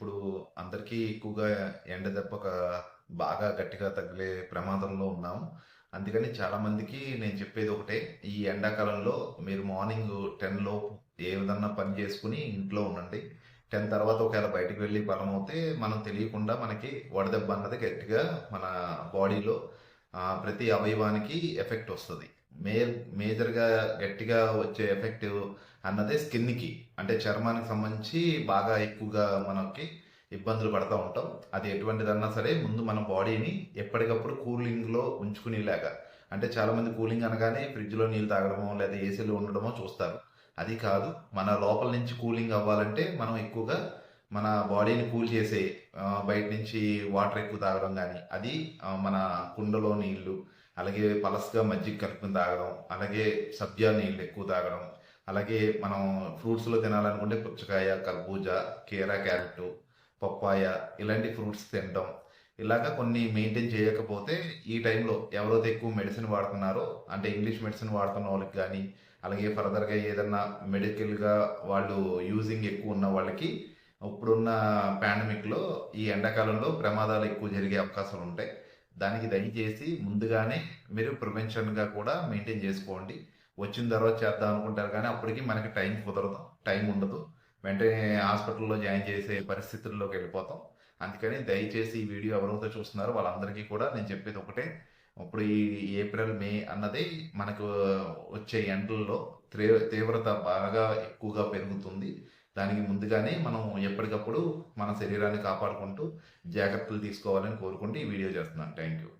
ఇప్పుడు అందరికీ ఎక్కువగా ఎండ దెబ్బ ఒక బాగా గట్టిగా తగిలే ప్రమాదంలో ఉన్నాము అందుకని చాలా మందికి నేను చెప్పేది ఒకటే ఈ ఎండాకాలంలో మీరు మార్నింగ్ టెన్ లోపు ఏ విధంగా పని చేసుకుని ఇంట్లో ఉండండి. టెన్ తర్వాత ఒకవేళ బయటికి వెళ్ళి బలం అవుతే మనం తెలియకుండా మనకి వడదెబ్బ అన్నది గట్టిగా మన బాడీలో ప్రతి అవయవానికి ఎఫెక్ట్ వస్తుంది. మే మేజర్గా గట్టిగా వచ్చే ఎఫెక్ట్ అన్నదే స్కిన్కి. అంటే చర్మానికి సంబంధించి బాగా ఎక్కువగా మనకి ఇబ్బందులు పడతా ఉంటాం. అది ఎటువంటిదన్నా సరే ముందు మన బాడీని ఎప్పటికప్పుడు కూలింగ్లో ఉంచుకునేలాగా. అంటే చాలామంది కూలింగ్ అనగానే ఫ్రిడ్జ్లో నీళ్ళు తాగడమో లేదా ఏసీలో ఉండడమో చూస్తారు. అది కాదు. మన లోపల నుంచి కూలింగ్ అవ్వాలంటే మనం ఎక్కువగా మన బాడీని కూల్ చేసే బయట నుంచి వాటర్ ఎక్కువ తాగడం కానీ అది మన కుండలో నీళ్ళు అలాగే పలసగా మజ్జిగ కలుపుకుని తాగడం అలాగే సబ్జా నీళ్ళు ఎక్కువ తాగడం అలాగే మనం ఫ్రూట్స్లో తినాలనుకుంటే పుచ్చకాయ కర్బూజా కీరా క్యారెట్ పప్పాయ ఇలాంటి ఫ్రూట్స్ తినడం. ఇలాగా కొన్ని మెయింటైన్ చేయకపోతే ఈ టైంలో ఎవరైతే ఎక్కువ మెడిసిన్ వాడుతున్నారో అంటే ఇంగ్లీష్ మెడిసిన్ వాడుతున్న వాళ్ళకి కానీ అలాగే ఫర్దర్గా ఏదన్నా మెడికల్గా వాళ్ళు యూజింగ్ ఎక్కువ ఉన్న వాళ్ళకి ఇప్పుడున్న పాండమిక్లో ఈ ఎండాకాలంలో ప్రమాదాలు ఎక్కువ జరిగే అవకాశాలు ఉంటాయి దానికి దయచేసి ముందుగానే మీరు ప్రివెన్షన్గా కూడా మెయింటైన్ చేసుకోండి. వచ్చిన తర్వాత చేద్దాం అనుకుంటారు కానీ అప్పటికి మనకి టైం కుదరదు. టైం ఉండదు. వెంటనే హాస్పిటల్లో జాయిన్ చేసే పరిస్థితుల్లోకి వెళ్ళిపోతాం. అందుకని దయచేసి ఈ వీడియో ఎవరైతే చూస్తున్నారో వాళ్ళందరికీ కూడా నేను చెప్పేది ఒకటే. ఇప్పుడు ఈ ఏప్రిల్ మే అన్నది మనకు వచ్చే ఎండల్లో తీవ్ర తీవ్రత బాగా ఎక్కువగా పెరుగుతుంది. దానికి ముందుగానే మనం ఎప్పటికప్పుడు మన శరీరాన్ని కాపాడుకుంటూ జాగ్రత్తలు తీసుకోవాలని కోరుకుంటూ ఈ వీడియో చేస్తున్నాను. Thank you